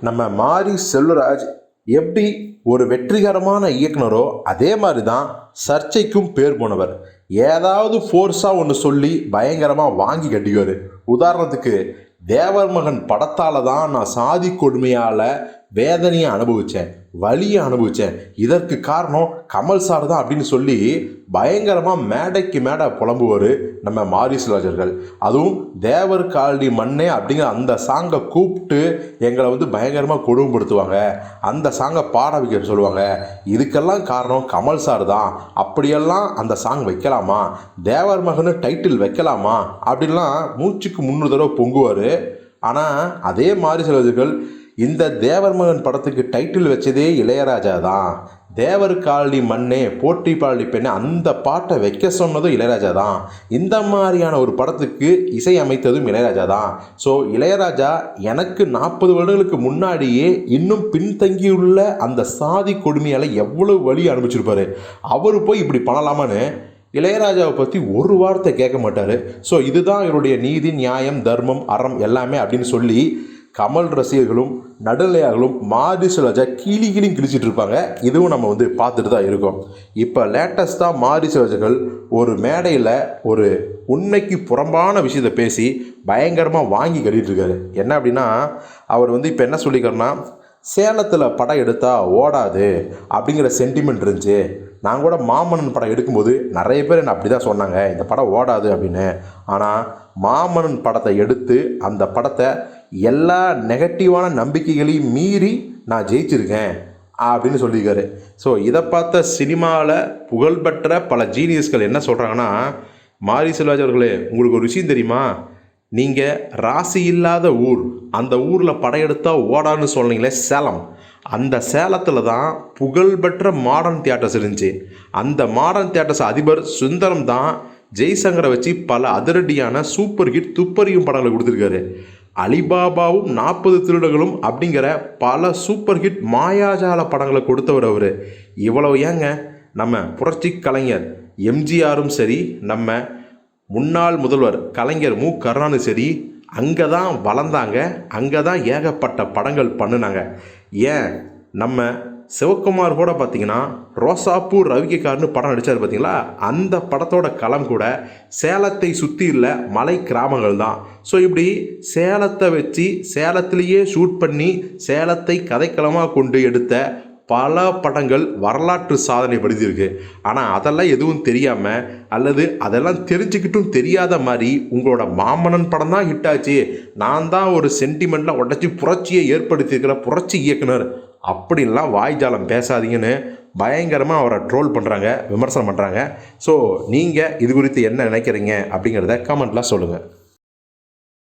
நம்ம மாரி செல்வராஜ் எப்படி ஒரு வெற்றிகரமான இயக்குனரோ அதே மாதிரி தான் சர்ச்சைக்கும் பேர் போனவர். ஏதாவது ஃபோர்ஸாக ஒன்று சொல்லி பயங்கரமாக வாங்கி கட்டிக்குவார். உதாரணத்துக்கு தேவர் மகன் படத்தால் தான் நான் சாதி கொடுமையால் வேதனையை அனுபவித்தேன் வலியை அனுபவித்தேன் இதற்கு காரணம் கமல் சார் தான் அப்படின்னு சொல்லி பயங்கரமாக மேடைக்கு மேடை புலம்புவார் நம்ம மாரிசுராஜர்கள் அதுவும் தேவர் காலடி மண்ணே அப்படிங்கிற அந்த சாங்கை கூப்பிட்டு எங்களை வந்து பயங்கரமாக கொடுமைப்படுத்துவாங்க. அந்த சாங்கை பாட வைக்க சொல்லுவாங்க. இதுக்கெல்லாம் காரணம் கமல் சார் தான். அப்படியெல்லாம் அந்த சாங் வைக்கலாமா? தேவர் மகனு டைட்டில் வைக்கலாமா? அப்படின்லாம் மூச்சுக்கு முன்னூறு தடவை பொங்குவார். ஆனால் அதே மாதிரி சிலர்கள் இந்த தேவர் மகன் படத்துக்கு டைட்டில் வச்சதே இளையராஜா தான். தேவர் காலடி மண்ணே போற்றி பாலடி பெண்ணே அந்த பாட்டை வைக்க சொன்னதும் இளையராஜா தான். இந்த மாதிரியான ஒரு படத்துக்கு இசை அமைத்ததும் இளையராஜா தான். ஸோ இளையராஜா எனக்கு நாற்பது வருடங்களுக்கு முன்னாடியே இன்னும் பின்தங்கியுள்ள அந்த சாதி கொடுமையால் எவ்வளவு வழி அனுப்பிச்சிருப்பாரு அவர் போய் இப்படி பண்ணலாமான்னு இளையராஜாவை பற்றி ஒரு வார்த்தை கேட்க மாட்டார். ஸோ இதுதான் இவருடைய நீதி நியாயம் தர்மம் அறம் எல்லாமே அப்படின்னு சொல்லி கமல் ரசிகர்களும் நடுநிலையாளர்களும் மாரி சிவராஜா கிளி கிளியும் கிழிச்சிட்டு இருப்பாங்க. இதுவும் நம்ம வந்து பார்த்துட்டு தான் இருக்கோம். இப்போ லேட்டஸ்ட்டாக மாரி சிவராஜர்கள் ஒரு மேடையில் ஒரு உண்மைக்கு புறம்பான விஷயத்தை பேசி பயங்கரமாக வாங்கி கட்டிகிட்டு இருக்காரு. என்ன அப்படின்னா அவர் வந்து இப்போ என்ன சொல்லிக்கிறேன்னா சேலத்தில் படம் எடுத்தால் ஓடாது அப்படிங்கிற சென்டிமெண்ட் இருந்துச்சு. நான் கூட மாமன்னன் படம் எடுக்கும்போது நிறைய பேர் என்ன அப்படி தான் சொன்னாங்க இந்த படம் ஓடாது அப்படின்னு. ஆனால் மாமன்னன் படத்தை எடுத்து அந்த படத்தை எல்லா நெகட்டிவான நம்பிக்கைகளையும் மீறி நான் ஜெயிச்சிருக்கேன் அப்படின்னு சொல்லியிருக்காரு. ஸோ இதை பார்த்த சினிமாவில் புகழ்பெற்ற பல ஜீனியஸ்கள் என்ன சொல்கிறாங்கன்னா மாரி செல்வாஜ் அவர்களே உங்களுக்கு ஒரு விஷயம் தெரியுமா? நீங்கள் ராசி இல்லாத ஊர் அந்த ஊரில் படையெடுத்தா ஓடான்னு சொன்னீங்களே சேலம். அந்த சேலத்தில் தான் புகழ்பெற்ற மாடர்ன் தியேட்டர்ஸ் இருந்துச்சு. அந்த மாடர்ன் தியேட்டர்ஸ் அதிபர் சுந்தரம் தான் ஜெய்சங்கரை வச்சு பல அதிரடியான சூப்பர் ஹிட் துப்பறியும் படங்களை கொடுத்துருக்காரு. அலிபாபாவும் நாற்பது திருடர்களும் அப்படிங்கிற பல சூப்பர் ஹிட் மாயாஜால படங்களை கொடுத்தவர் அவர். இவ்வளவு ஏங்க? நம்ம புரட்சி கலைஞர் எம்ஜிஆரும் சரி நம்ம முன்னாள் முதல்வர் கலைஞர் மு. கருணாநிதி சரி அங்கே தான் வளர்ந்தாங்க. அங்கே தான் ஏகப்பட்ட படங்கள் பண்ணினாங்க. ஏன்? நம்ம சிவகுமார் கூட பார்த்தீங்கன்னா ரோசாப்பூ ரவிக்கைக்கார்னு படம் நடித்தார் பார்த்தீங்களா அந்த படத்தோட களம் கூட சேலத்தை சுற்றி உள்ள மலை கிராமங்கள் தான். ஸோ இப்படி சேலத்தை வச்சு சேலத்திலேயே ஷூட் பண்ணி சேலத்தை கதைக்களமாக கொண்டு எடுத்த பல படங்கள் வரலாற்று சாதனை படுத்தியிருக்கு ஆனால் அதெல்லாம் எதுவும் தெரியாமல் அல்லது அதெல்லாம் தெரிஞ்சுக்கிட்டும் தெரியாத மாதிரி உங்களோட மாமன்னன் படம் தான் ஹிட் ஆச்சு. நான் தான் ஒரு சென்டிமெண்ட்டில் உடச்சி புரட்சியை ஏற்படுத்தியிருக்கிற புரட்சி இயக்குனர். அப்படின்லாம் வாய்ஜாலம் பேசாதீங்கன்னு பயங்கரமாக அவரை ட்ரோல் பண்ணுறாங்க விமர்சனம் பண்ணுறாங்க ஸோ நீங்கள் இது குறித்து என்ன நினைக்கிறீங்க அப்படிங்கிறத கமெண்ட்லாம் சொல்லுங்கள்